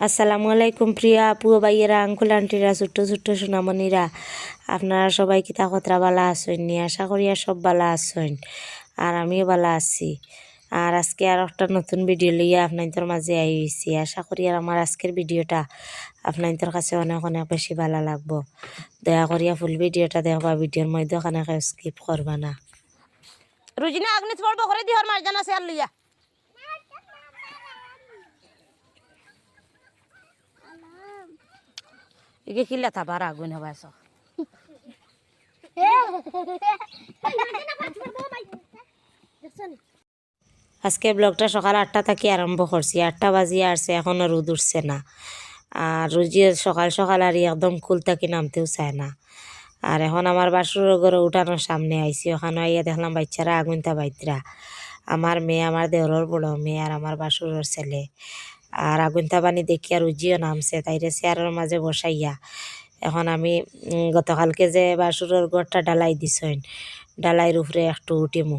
আসসালামু আলাইকুম প্রিয়া আপু ভাইয়েরা, আঙ্কুল আন্টিরা, ছোট্ট ছোট্ট সোনামণিরা। আপনারা সবাই কিতা কতরা বালা আসেন নি, আশা করি আর সব বালা আসেন আর আমিও বালা আছি। আর আজকে আর একটা নতুন ভিডিও লইয়া আপনাদের মাঝে আই হয়েছি আশা করি আর আমার আজকের ভিডিওটা আপনাদের কাছে অনেক অনেক বেশি ভালো লাগবো। দয়া করিয়া ফুল ভিডিওটা দেখবা, ভিডিওর মধ্যে ওখানে স্কিপ করবা না। রুজিনা আগ্নি পড়ব করে দিহর মার জানা সে কিল্লা থাবার আগুন হবা আজকে ব্লগটা সকাল আটটা থেকে আরম্ভ করছি আটটা বাজিয়ে আসছে এখনও রোদ উঠছে না। আর রোজি সকাল সকাল আর একদম কুল থাকি নামতেও চায় না। আর এখন আমার বাসুর ঘরে উঠানোর সামনে আইসি ওখানে আইয়া দেখলাম বাচ্চারা আগুনটা বাইতরা আমার মেয়ে আমার দেওরের বড় মেয়ে আর আমার বাসুরের ছেলে। আর আগুনতা পানি দেখি আর উজিও নামছে তাইরে চেয়ারের মাঝে বসাইয়া এখন আমি গতকালকে যে বাসুরের ঘরটা ডালাই দিছেন ডালাইয়ের উপরে একটু উঠিমু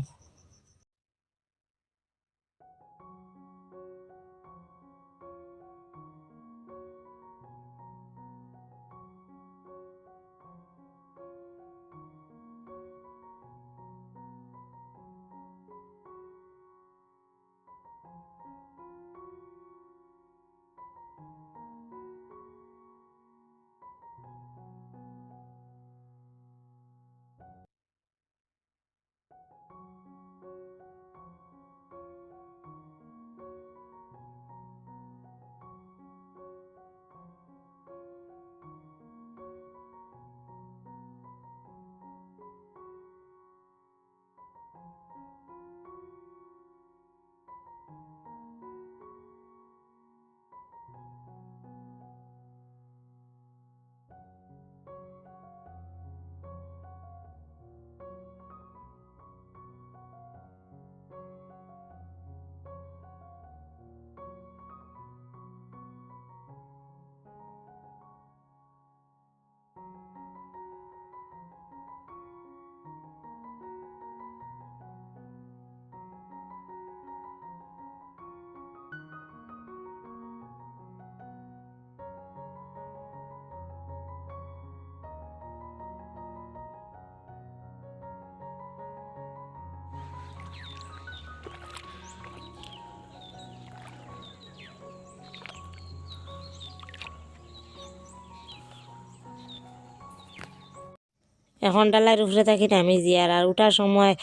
এখন ডালার উপরে থাকি নামি জিয়ার আর উঠার সময়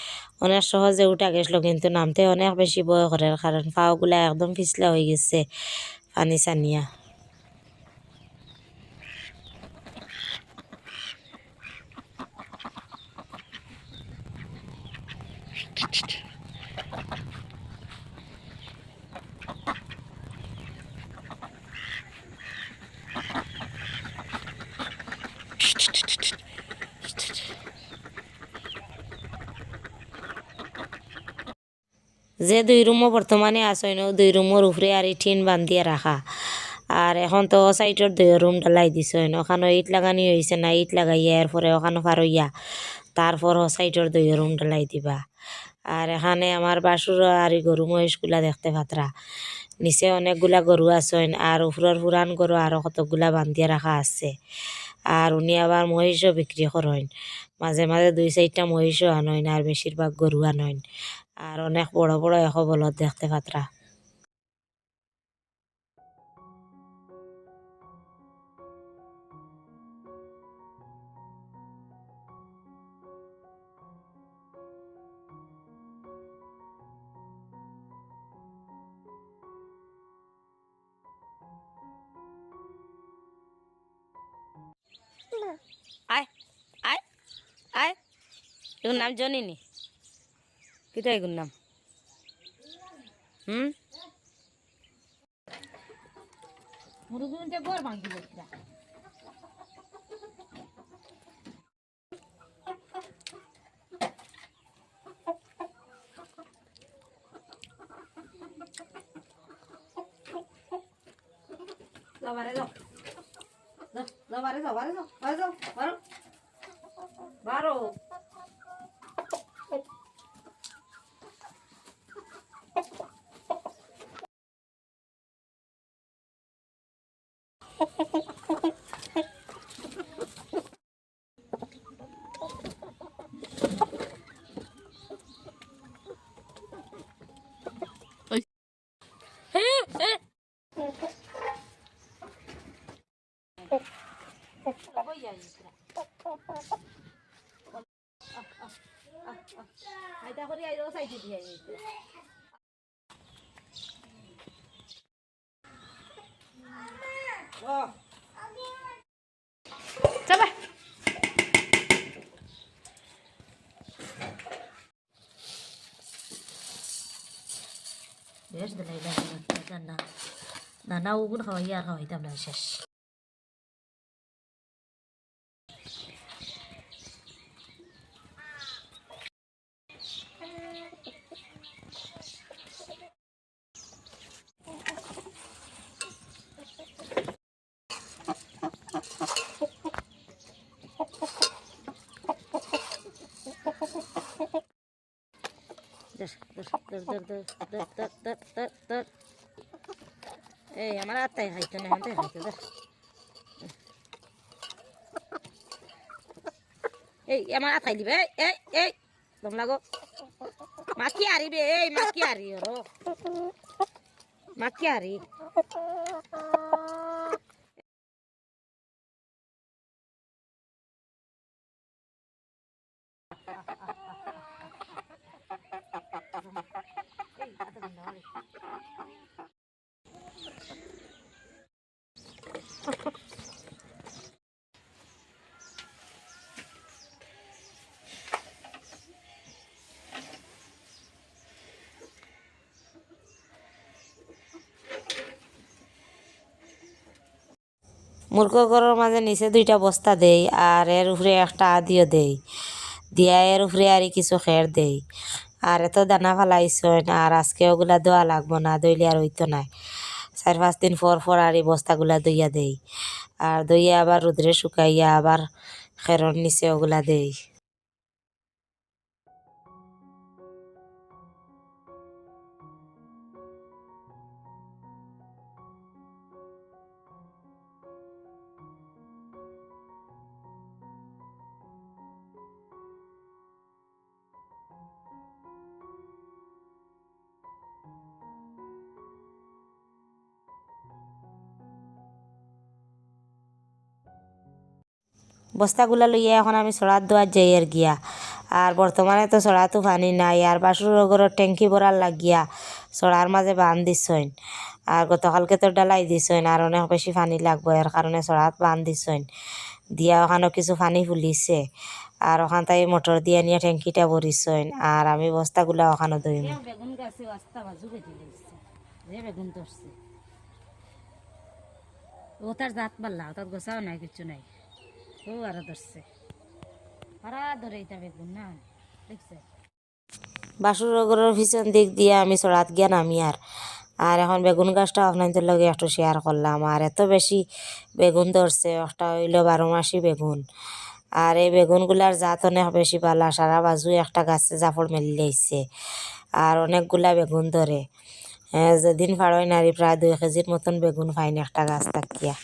অনেক সহজে উঠা গেছিল কিন্তু নামতে অনেক বেশি বয় করে কারণ পাওগুলা একদম পিছলা হয়ে গেছে, পানি সানিয়া যে দুই রুমও বর্তমানে আসইন দুই রুমের উপরে আর টিন বান্ধিয়া রাখা আর এখন তো সাইডের দুই রুম ডালাই দিছেন ওখানে ইট লাগানি হয়েছে না, ইট লাগাইয়া এরপরে ওখানে পারইয়া তারপর সাইডের দুই রুম ডালাই দিবা। আর এখানে আমার বাসুর আর গরু মহিষগুলা দেখতে পাত্রা নিচে অনেকগুলা গরু আছেন আর উপরের পুরান গরু আরও কতগুলা বান্ধিয়া রাখা আছে। আর উনি আবার মহিষও বিক্রি করেন মাঝে মাঝে দুই চারটা মহিষও আনইন আর বেশিরভাগ গরু আনইন আর অনেক বড় বড় এখ বলদ দেখতে পাত্রা। আয় আয় আয়। এগুর নাম জনি নি কিটা এগুর নাম। হুম? মুরুগুনতে বর ভাঙ্গি বলছিলা যাও বারে যাও যাও যাও বারে। 哦哦哦哦哦！还待会儿的还有三句的英语。妈妈，啊，走吧。没事的，来吧，来吧，来干呢。奶奶屋跟我们一样，跟我们一样，没事。এই, আমার আত্মায় হাইতো না হাতে হাইতো এই আমার আত্মায় দিবে, এই এই দম লাগো। মাকি হারিবে, এই মাকি হারি ওর মাকি হারি মূর্খ ঘরের মাঝে নিচে দুইটা বস্তা দেই আর এর উপরে একটা আদিও দেই। দিয়া এর উপরে আর কিছু খের দেই। আর এত দানা ফালাইছন আর আজকে ওগুলা দোয়া লাগবো না দইলে আর হইতো নাই। চার পাঁচ দিন পর পর আর এই বস্তাগুলা দইয়া দেই। আর দইয়া আবার রোদ্রে শুকাইয়া আবার খেরর নিচে ওগুলা দেই। বস্তাগুলা লইয়া এখন আমি সড়াত দোয়ার যাই আর গিয়া। আর বর্তমানে তো সড়াতো পানি নাই, আর বাসুর ঘরের ট্যাঙ্কি ভরার লাগিয়া সড়ার মাঝে বান দিছইন আর গতকালকে তো ডালাই দিছইন আর অনেক বেশি পানি লাগবো, এর কারণে সড়াত বান দিছইন দিয়া ওখানেও কিছু পানি ফুলিছে, আর ওখান তাই মোটর দিয়ে নিয়ে ট্যাঙ্কিটা ভরিছইন আর আমি বস্তাগুলা ওখানে ধরছে। ও তার জাত পাল্লা তার গোসাও নাই, কিছু নাই। ও আরও ধরছে। পারা ধরে এটা না, দেখছে? বাসুর ঘরের পিছন দিক দিয়ে আমি চড়াত গিয়া নামি আর। আর এখন বেগুন গাছটা আপনাদের লগে একটু শেয়ার করলাম। আর এত বেশি বেগুন ধরছে, একটা হইল বারো মাসি বেগুন। আর এই বেগুনগুলার জাত অনেক বেশি পালা, সারা বাজু একটা গাছে জাফর মেলি লাইছে। আর অনেকগুলা বেগুন ধরে। যেদিন ফাড়ই নারী, প্রায় দুই কেজির মতন বেগুন ফাইন একটা গাছ থাকিয়া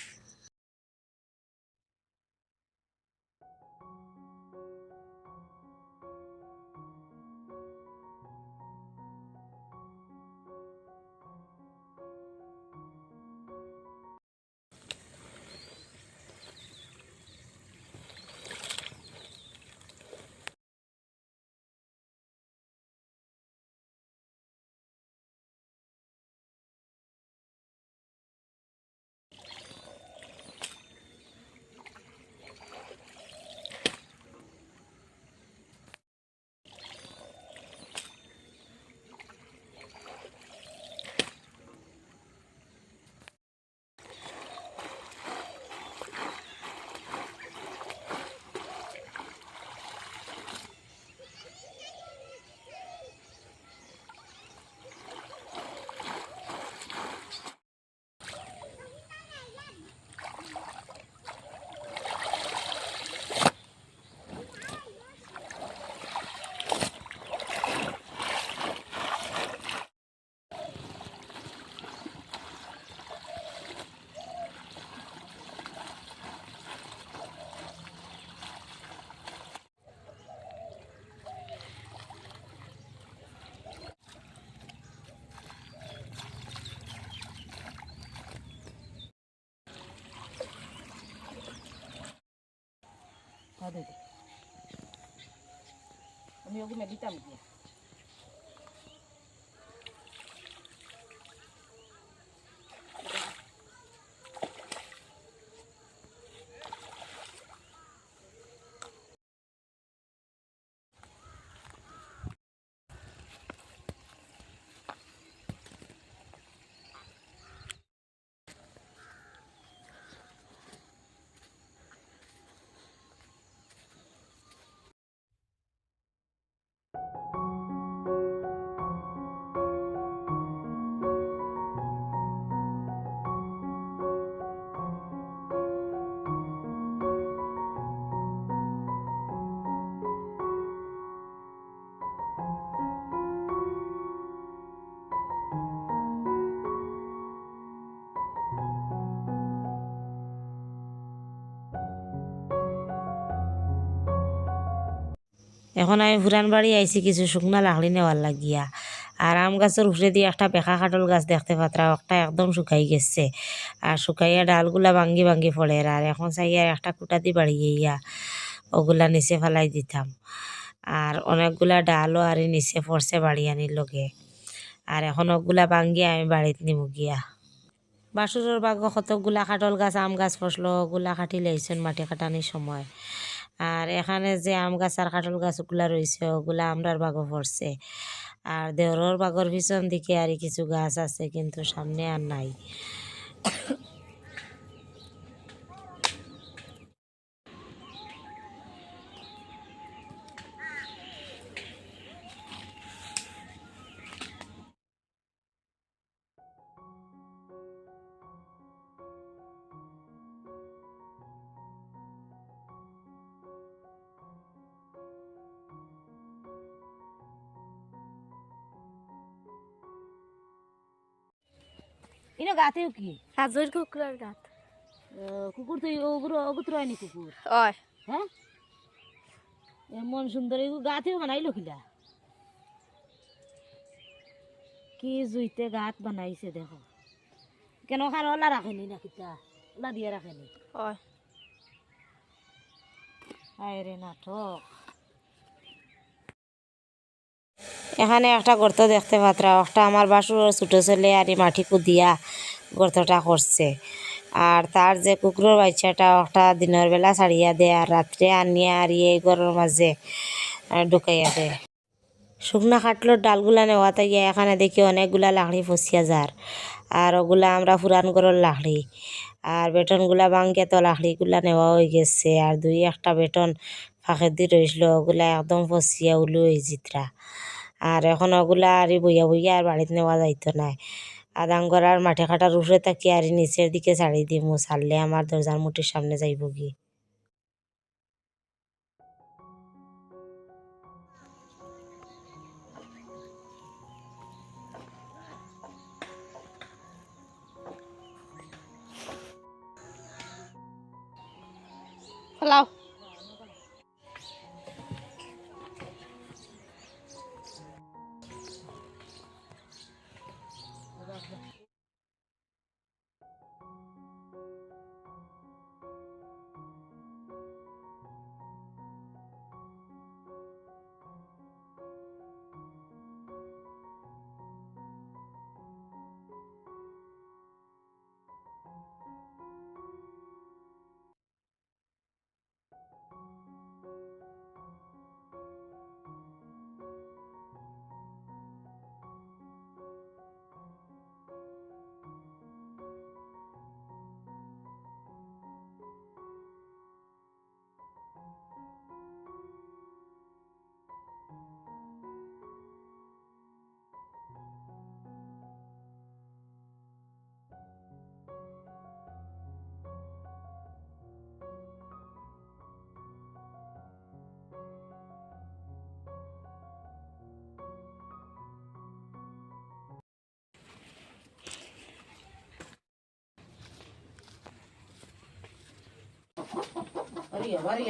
দে দে আমি ওগুলো দিতাম গিয়া এখন আমি পুরান বাড়ি আইছি কিছু শুকনা লাকড়ি নেওয়ার লাগিয়া। আর আম গাছের উপরে দিয়ে একটা পেখা কাটল গাছ দেখতে পাত্রা একটা একদম শুকাই গেছে। আর শুকাইয়া ডালগুলা ভাঙ্গি ভাঙ্গি পড়ে আর এখন চাইয়া একটা কুটা দি বাড়িয়ে ইয়া ওগুলা নিচে ফেলাই দিতাম আর অনেকগুলা ডালও আর নিচে পড়ছে বাড়ি আনির লগে। আর এখন ওগুলা ভাঙ্গি আমি বাড়িত নিমু গিয়া বাসুরের বাগ কতকগুলা কাটল গাছ, আম গাছ ফসলো ওগুলা কাটি লাইছেন মাটি কাটানির সময়। আর এখানে যে আম গাছ আর কাঁঠাল গাছগুলা রয়েছে, ওগুলা আমরার বাগও পড়ছে। আর দেওরর বাগর পিছন দিকে আর কিছু গাছ আছে, কিন্তু সামনে আর নাই। ইনো গাতেও কি? হাজর কুকুরের গাত। কুকুর তো ওগুলো ওগুলো হয়নি কুকুর। ওই হ্যাঁ? এমন সুন্দর এগুলো গাতেও বানাইলো কিলা কি জুইতে গাত বানাইছে দেখো। কেন খার ওলা রাখেনি না কিতা ওলা দিয়ে রাখেনি। ওই আরে নাটক। এখানে একটা গর্ত দেখতে পাত্রা একটা আমার বাসুর ছোটো ছেলে আর এই মাটি কুদিয়া গর্তটা করছে। আর তার যে কুকুরের বাচ্চাটা একটা দিনের বেলা ছাড়িয়া দেয় আর রাত্রে আনিয়া আর এই ঘরের মাঝে ঢুকাইয়া দেয়। শুকনা খাটলোর ডালগুলা নেওয়াতে গিয়ে এখানে দেখি অনেকগুলা লাকড়ি ফসিয়া যার। আর ওগুলা আমরা পুরান ঘরের লাকড়ি। আর বেটনগুলা ভাঙ্গে তো লাকড়িগুলা নেওয়া হয়ে গেছে। আর দুই একটা বেটন ফাঁকে দিয়ে রইছিল ওগুলা একদম ফসিয়া উলু হয়ে জিতরা আর এখন ওগুলা আর বইয়া বইয়া আর বাড়িতে নেওয়া যাইতো না। আদাঙ্গর আর মাঠে কাটার উপরে তাকি আর নিচের দিকে ছাড়ি দিমু, ছাড়লে আমার দরজার মুটির সামনে যাইব কি? अरे हमारी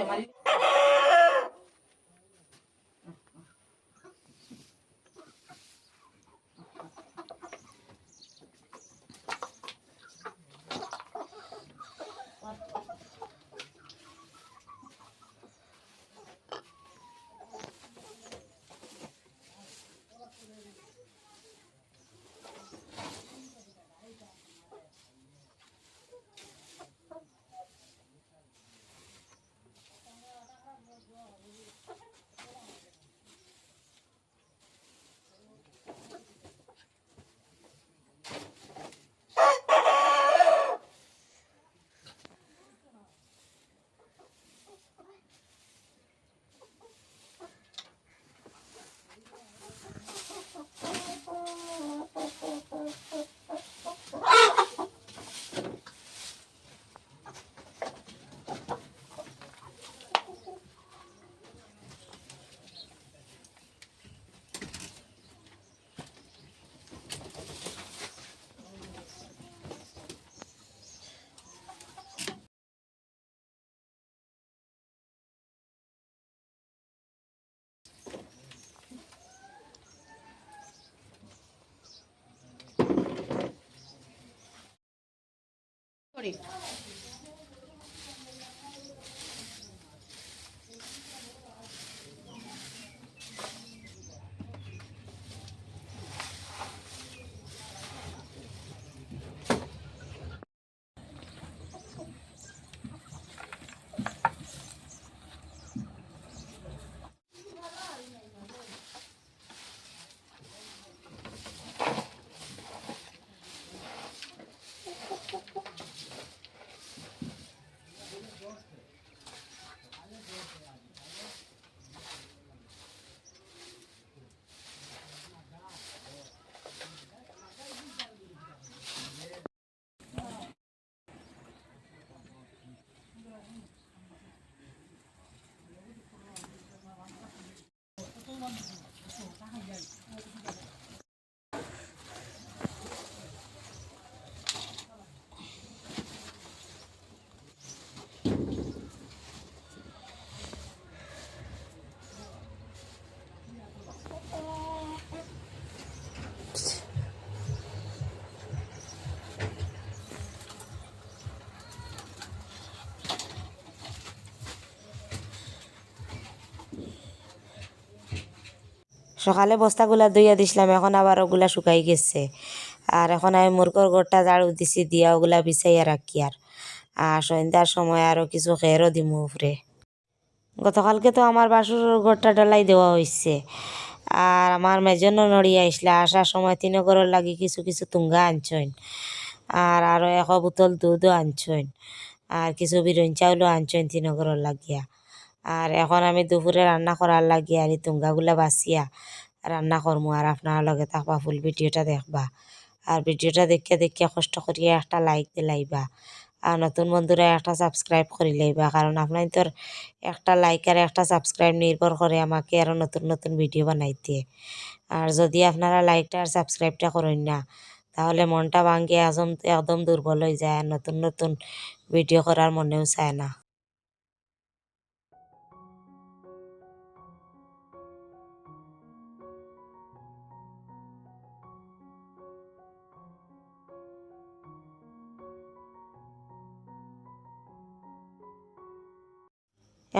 Morning. Con gì? সকালে বস্তাগুলা ধুইয়া দিছিলাম, এখন আবার ওগুলা শুকাই গেছে। আর এখন আমি মুরগর ঘরটা ঝাড়ু দিছি, দিয়া ওগুলা বিছাইয়া রাখি আর। আর সন্ধ্যার সময় আরও কিছু খেরও দিমু উপরে। গতকালকে তো আমার বাসুর ঘরটা ডালাই দেওয়া হয়েছে আর আমার মেজন নড়িয়া আইসলা, আসার সময় তিন ঘরের লাগি কিছু কিছু তুঙ্গা আনছইন। আর আরও এক বোতল দুধও আনছইন। আর কিছু বিরন চাউলও আনছইন তিন লাগিয়া। আর এখন আমি দুপুরে রান্না করার লাগিয়া আর তুঙ্গাগুলা বাছিয়া। রান্না করমু আর আপনার লগে থাকবা ফুল ভিডিওটা দেখবা। আর ভিডিওটা দেখিয়া দেখিয়া কষ্ট করিয়া একটা লাইক দিলাইবা আর নতুন বন্ধুরা একটা সাবস্ক্রাইব করে লইবা, কারণ আপনার তোর একটা লাইক আর একটা সাবস্ক্রাইব নির্ভর করে আমাকে আরও নতুন নতুন ভিডিও বানাইতে। আর যদি আপনারা লাইকটা আর সাবস্ক্রাইবটা করেন না, তাহলে মনটা ভাঙ্গে একদম একদম দুর্বল হয়ে যায়, আর নতুন নতুন ভিডিও করার মনেও চায় না।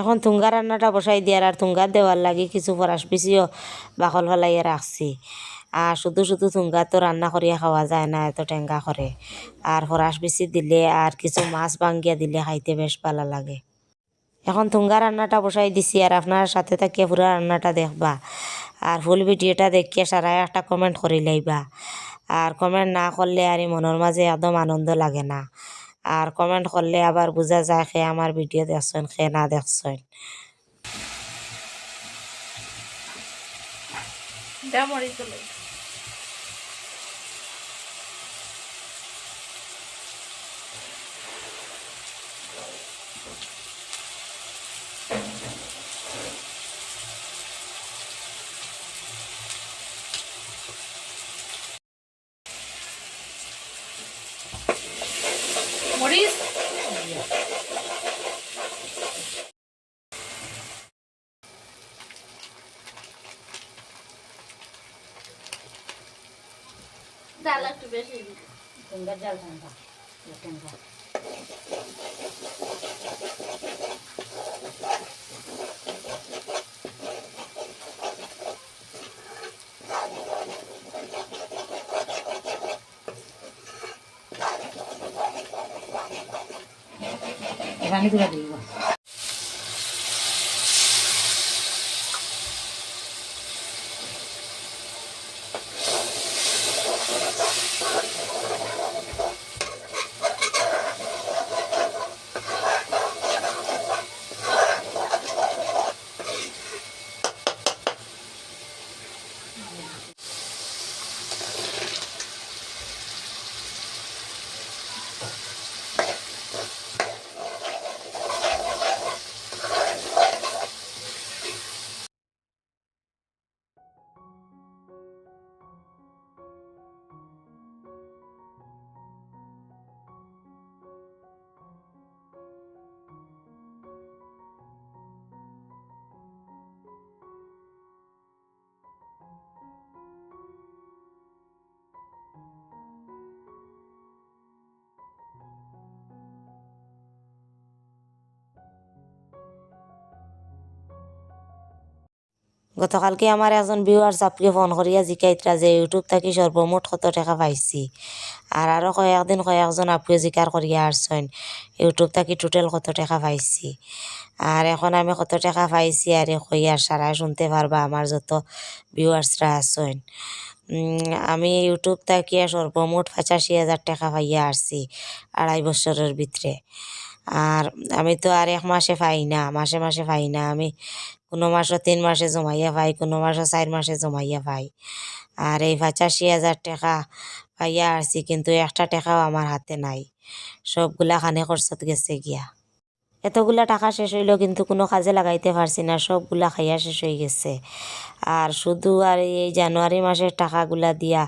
এখন তুঙ্গা রান্নাটা বসাই দিয়ার, আর তুঙ্গা দেওয়ার লাগি কিছু ফরাস পিছিও বাকল ফলাইয়া রাখছি। আর শুধু শুধু তুঙ্গা তো রান্না করিয়া খাওয়া যায় না, এত টেঙ্গা করে। আর ফরাস পিছি দিলে আর কিছু মাছ ভাঙ্গিয়া দিলে খাইতে বেশ ভালো লাগে। এখন তুঙ্গা রান্নাটা বসাই দিছি, আর আপনার সাথে থাকিয়া পুরা রান্নাটা দেখবা। আর ফুল ভিডিওটা দেখিয়া সারাই একটা কমেন্ট করি লাইবা আর কমেন্ট না করলে আর মনের মাঝে একদম আনন্দ লাগে না। আর কমেন্ট করলে আবার বোঝা যায় সে আমার ভিডিও দেখছেন সে না দেখছেন। মরিচ একটু বেশি তুঙ্গার জাল ঠান্ডা ঠান্ডা পানি তুলা দিব। গতকালকে আমার একজন ভিউয়ার্স আপকে ফোন করিয়া জিকাইতরা যে ইউটিউব থাকি সর্বমোট কত টাকা পাইছি? আর আরও কয়েকদিন কয়েকজন আপুয়ে জিকার করিয়া আসছেন ইউটিউব থাকি টোটাল কত টাকা পাইছি? আর এখন আমি কত টাকা পাইছি আর কই আর সারাই শুনতে পারবা আমার যত ভিউয়ার্সরা উম, আমি ইউটিউব থাকি সর্বমোট পঁচাশি হাজার টাকা পাইয়া আসছি আড়াই বছরের ভিতরে আর আমি তো আর এক মাসে পাই না মাসে মাসে পাই না আমি কোনো মাসও তিন মাসে জমাইয়া পাই কোনো মাসও চার মাসে জমাইয়া পাই আর এই পঁচাশি হাজার টাকা পাইয়া আসছি, কিন্তু একটা টাকাও আমার হাতে নাই। সবগুলা খানে খরচত গেছে গিয়া। এতগুলা টাকা শেষ হইলেও কিন্তু কোনো কাজে লাগাইতে পারছি না, সবগুলা খাইয়া শেষ হয়ে গেছে। আর শুধু আর এই জানুয়ারি মাসের টাকাগুলা দিয়া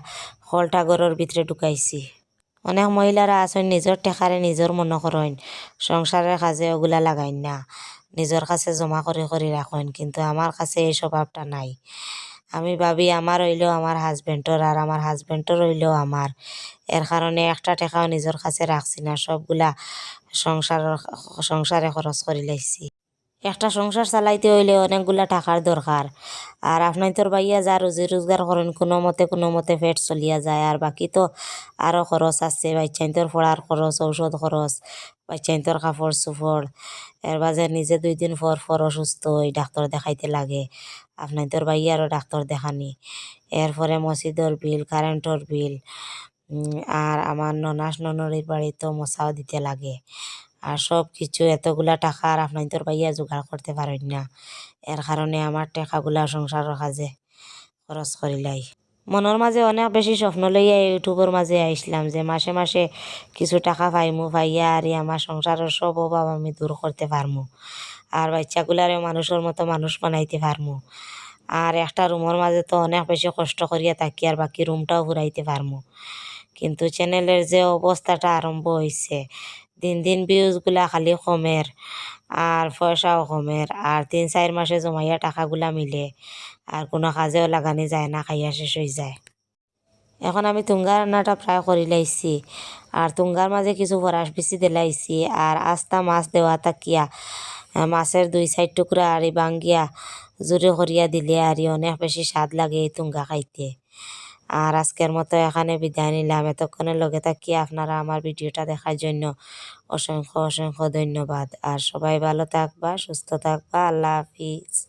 ফলটা ঘরের ভিতরে ঢুকাইছি। অনেক মহিলারা আছেন, নিজের টেকারে নিজের মনে করেন, সংসারের কাজে ওগুলা লাগাইন না। নিজের কাছে জমা করে করে রাখেন, কিন্তু আমার কাছে এই স্বভাবটা নাই। আমি ভাবি আমার হইলেও আমার হাজবেন্ডর আর আমার হাজবেন্ডর হইলেও আমার। এর কারণে একটা টাকাও নিজের কাছে রাখছি না, সবগুলা সংসারের, সংসারে খরচ করে লাইছি। একটা সংসার চালাইতে হইলে অনেকগুলা টাকার দরকার। আর আপনার তোর বাইয়া যা রুজি রোজগার করেন, কোনো মতে কোনো মতে পেট চলিয়া যায়। আর বাকি তো আরও খরচ আছে বাচ্চাইন তোর পড়ার খরচ, ঔষধ খরচ। বাচ্চাইন তোর কাপড় চোপড় এর বাজে নিজে দুই দিন পর পর অসুস্থ হই ডাক্তার দেখাইতে লাগে। আপনার তোর বাইয়ারও ডাক্তার দেখানি এরপরে মসজিদর বিল কারেন্টর বিল। আর আমার ননাস ননরির বাড়িতেও মশাও দিতে লাগে। আর সব কিছু, এতগুলা টাকা আর আপনার তোর বাইয়া জোগাড় করতে পারেন না। এর কারণে আমার টাকাগুলা সংসারের কাজে খরচ করিলাই মনের মাঝে অনেক বেশি স্বপ্ন লইয়া ইউটিউবের মাঝে আইসলাম যে মাসে মাসে কিছু টাকা পাইমু, পাইয়া আর আমার সংসারের সব অভাব আমি দূর করতে পারমু আর বাচ্চাগুলারে মানুষের মতো মানুষ বানাইতে পারমু আর একটা রুমের মাঝে তো অনেক বেশি কষ্ট করিয়া থাকি আর বাকি রুমটাও ঘুরাইতে পারমু কিন্তু চ্যানেলের যে অবস্থাটা আরম্ভ হয়েছে দিন দিন ভিউজগুলা খালি কমের আর পয়সাও কমের আর তিন চার মাসে জমাইয়া টাকাগুলা মিলে। আর কোনো কাজেও লাগানি যায় না, খাইয়া শেষ হয়ে যায়। এখন আমি তুঙ্গা রান্নাটা প্রায় করে লাইছি আর তুঙ্গার মাঝে কিছু ফরাস বেশি দিলাইছি আর আস্তা মাছ দেওয়া তাকিয়া মাছের দুই সাইড টুকরা আর বাঙ্গিয়া জোরে করিয়া দিলে আর অনেক বেশি স্বাদ লাগে এই তুঙ্গা খাইতে। আর আজকের মতো এখানে বিদায় নিলাম। এতক্ষণের লগে থাকিয়ে আপনারা আমার ভিডিওটা দেখার জন্য অসংখ্য অসংখ্য ধন্যবাদ। আর সবাই ভালো থাকবা, সুস্থ থাকবা। আল্লাহ হাফিজ।